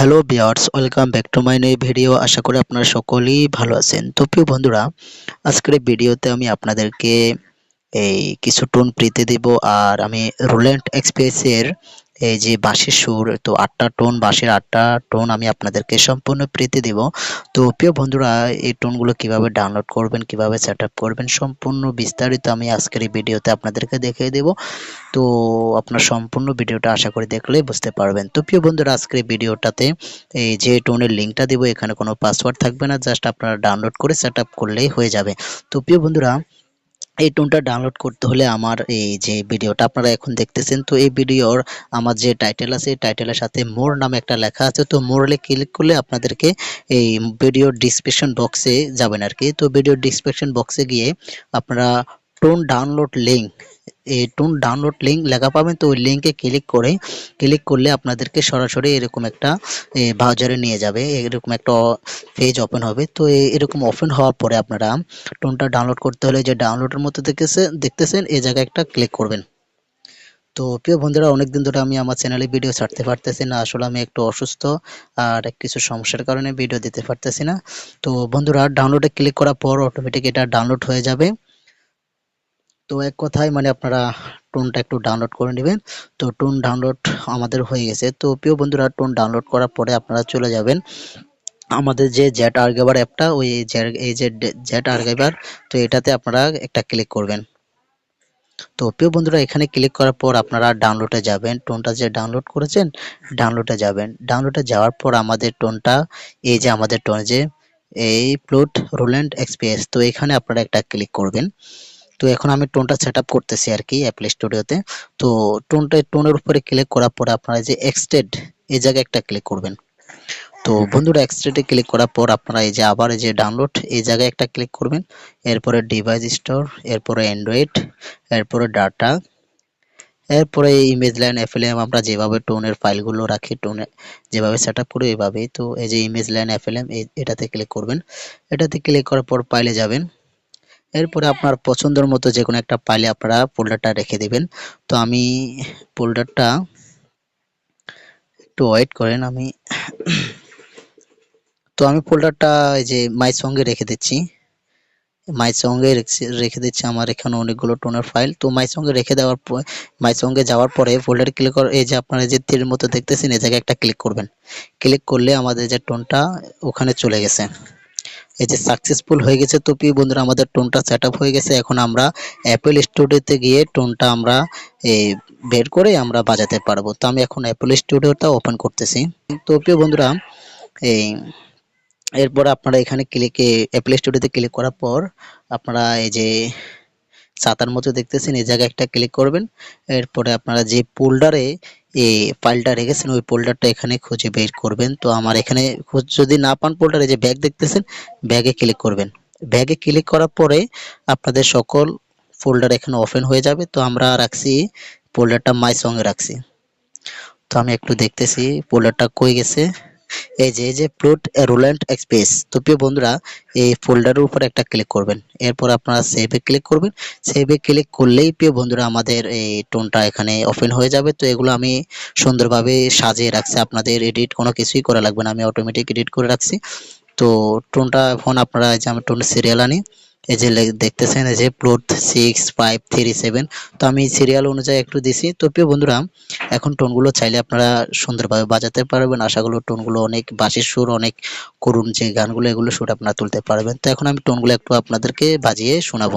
Hello viewers welcome back to my new video. আশা করি আপনারা সকলেই ভালো আছেন। তো প্রিয় বন্ধুরা, আজকের ভিডিওতে আমি আপনাদেরকে এই কিছু টোন প্রিতে দেব। আর আমি রোল্যান্ড এক্সপ্রেসের এই যে বাঁশির সুর, তো আটটা টোন, বাঁশির আটটা টোন আমি আপনাদেরকে সম্পূর্ণ প্রীতি দেব। তো প্রিয় বন্ধুরা, এই টোনগুলো কীভাবে ডাউনলোড করবেন, কীভাবে সেট করবেন, সম্পূর্ণ বিস্তারিত আমি আজকের এই ভিডিওতে আপনাদেরকে দেখিয়ে দেব। তো আপনার সম্পূর্ণ ভিডিওটা আশা করি দেখলেই বুঝতে পারবেন। তো প্রিয় বন্ধুরা, আজকের এই ভিডিওটাতে এই যে টোনের লিঙ্কটা দেবো, এখানে কোনো পাসওয়ার্ড থাকবে না জাস্ট আপনারা ডাউনলোড করে সেট করলেই হয়ে যাবে। তো প্রিয় বন্ধুরা এই টোনটা ডাউনলোড করতে হলে আমার এই যে ভিডিওটা আপনারা এখন দেখতেছেন, তো এই ভিডিওর আমার যে টাইটেল আছে টাইটেলের সাথে মোর নামে একটা লেখা আছে, তো মোরলে ক্লিক করলে আপনাদেরকে এই ভিডিওর ডিসক্রিপশন বক্সে যাবেন আর কি তো ভিডিওর ডিসক্রিপশন বক্সে গিয়ে আপনারা tone download link tone download link লেখা পাবেন। তো ওই লিঙ্কে ক্লিক করে ক্লিক করলে আপনাদেরকে সরাসরি এরকম একটা ব্রাউজারে নিয়ে যাবে। এরকম একটা পেজ ওপেন হবে। তো এরকম ওপেন হওয়ার পরে আপনারা টোনটা ডাউনলোড করতে হলে যে ডাউনলোডের মতো দেখতেছে দেখতেছেন এই জায়গায় একটা ক্লিক করবেন। তো প্রিয় বন্ধুরা, অনেকদিন ধরে আমি আমার চ্যানেলে ভিডিও ছাড়তে পারতেছি না। আসলে আমি একটু অসুস্থ আর কিছু সমস্যার কারণে ভিডিও দিতে পারতেছি না। তো বন্ধুরা ডাউনলোডে ক্লিক করার পর অটোমেটিক এটা ডাউনলোড হয়ে যাবে। তো এক কথায় মানে আপনারা টোনটা একটু ডাউনলোড করে নেবেন। তো টোন ডাউনলোড আমাদের হয়ে গেছে। তো প্রিয় বন্ধুরা টোন ডাউনলোড করার পরে আপনারা চলে যাবেন আমাদের যে জ্যাট আর্গাইভার অ্যাপটা ওই এই যে জ্যাট আর্গাইভার তো এটাতে আপনারা একটা ক্লিক করবেন। তো প্রিয় বন্ধুরা, এখানে ক্লিক করার পর আপনারা ডাউনলোডে যাবেন। টোনটা যে ডাউনলোড করেছেন ডাউনলোডে যাবেন। ডাউনলোডে যাওয়ার পর আমাদের টোনটা এই যে আমাদের টোন যে, এই প্লুট রোল্যান্ড এক্সপিএস তো এখানে আপনারা একটা ক্লিক করবেন। তো এখন আমি টোনটা সেট আপ করতেছি আর কি অ্যাপল স্টুডিওতে তো টোনটা টোনের উপরে ক্লিক করার পরে আপনারা যে এক্সটেড এই জায়গায় একটা ক্লিক করবেন। তো বন্ধুরা এক্সটেডে ক্লিক করার পর আপনারা এই যে আবার এই যে ডাউনলোড এই জায়গায় একটা ক্লিক করবেন। এরপরে ডিভাইস স্টোর এরপরে অ্যান্ড্রয়েড এরপরে ডাটা এরপরে ইমেজ লাইন এফএলএম আমরা যেভাবে টোনের ফাইলগুলো রাখি টোনে যেভাবে সেট আপ করি এইভাবেই তো এই যে ইমেজ লাইন এফএলএম এটাতে ক্লিক করবেন। এটাতে ক্লিক করার পর ফাইলে যাবেন। এরপরে আপনার পছন্দের মতো যে কোনো একটা পাইলে আপনারা ফোল্ডারটা রেখে দেবেন। তো আমি ফোল্ডারটা একটু ওয়েট করেন আমি। তো আমি ফোল্ডারটা এই যে মাই সঙ্গে রেখে দিচ্ছি। মাই সঙ্গে রেখে দিচ্ছি আমার এখানে অনেকগুলো টোনের ফাইল তো মাই সঙ্গে রেখে দেওয়ার পর মাই সঙ্গে যাওয়ার পরে ফোল্ডারে ক্লিক করে, এই যে আপনারা যে তীরের মতো দেখতেছেন, এই জায়গায় একটা ক্লিক করবেন। ক্লিক করলে আমাদের যে টোনটা ওখানে চলে গেছে। এই যে সাকসেসফুল হয়ে গেছে তো প্রিয় বন্ধুরা, আমাদের টোনটা সেট হয়ে গেছে। এখন আমরা অ্যাপেল স্টুডিওতে গিয়ে টোনটা আমরা বের করে আমরা বাজাতে পারব। তো আমি এখন অ্যাপেল স্টুডিওটা ওপেন করতেছি। তো প্রিয় বন্ধুরা এই এরপর আপনারা এখানে ক্লিকে অ্যাপেল স্টুডিওতে ক্লিক করার পর আপনারা এই যে ছাতার মতো দেখতেছেন, এই জায়গায় একটা ক্লিক করবেন। এরপরে আপনারা যে ফোল্ডারে এই ফাইলটা রেখেছেন, ওই ফোল্ডারটা এখানে খুঁজে বের করবেন। তো আমার এখানে যদি না পান ফোল্ডারে যে ব্যাগ দেখতেছেন ব্যাগে ক্লিক করবেন। ব্যাগে ক্লিক করার পরে আপনাদের সকল ফোল্ডার এখানে ওপেন হয়ে যাবে। তো আমরা রাখছি ফোল্ডারটা মাই সঙ্গে রাখছি। তো আমি একটু দেখতেছি ফোল্ডারটা কই গেছে? এই যে এই যে প্লট রোল্যান্ড এক্সপ্রেস তো প্রিয় বন্ধুরা, এই ফোল্ডারের উপর একটা ক্লিক করবেন। এরপর আপনারা সেভে ক্লিক করবেন। সেভে ক্লিক করলেই প্রিয় বন্ধুরা, আমাদের এই টোনটা এখানে ওপেন হয়ে যাবে। তো এগুলো আমি সুন্দরভাবে সাজিয়ে রাখছি। আপনাদের এডিট কোনো কিছুই করা লাগবে না। আমি অটোমেটিক এডিট করে রাখছি। তো টোনটা এখন আপনারা যে আমি টোন সিরিয়াল আনি, এই যে দেখতেছেন এই যে plot six five three seven তো আমি সিরিয়াল অনুযায়ী একটু দিছি। তো প্রিয় বন্ধুরা, এখন টোনগুলো চাইলে আপনারা সুন্দরভাবে বাজাতে পারবেন। আশাগুলো টোনগুলো অনেক বাঁশির সুর, অনেক করুন যে গানগুলো এগুলো সুর আপনারা তুলতে পারবেন। তো এখন আমি টোনগুলো একটু আপনাদেরকে বাজিয়ে শোনাবো।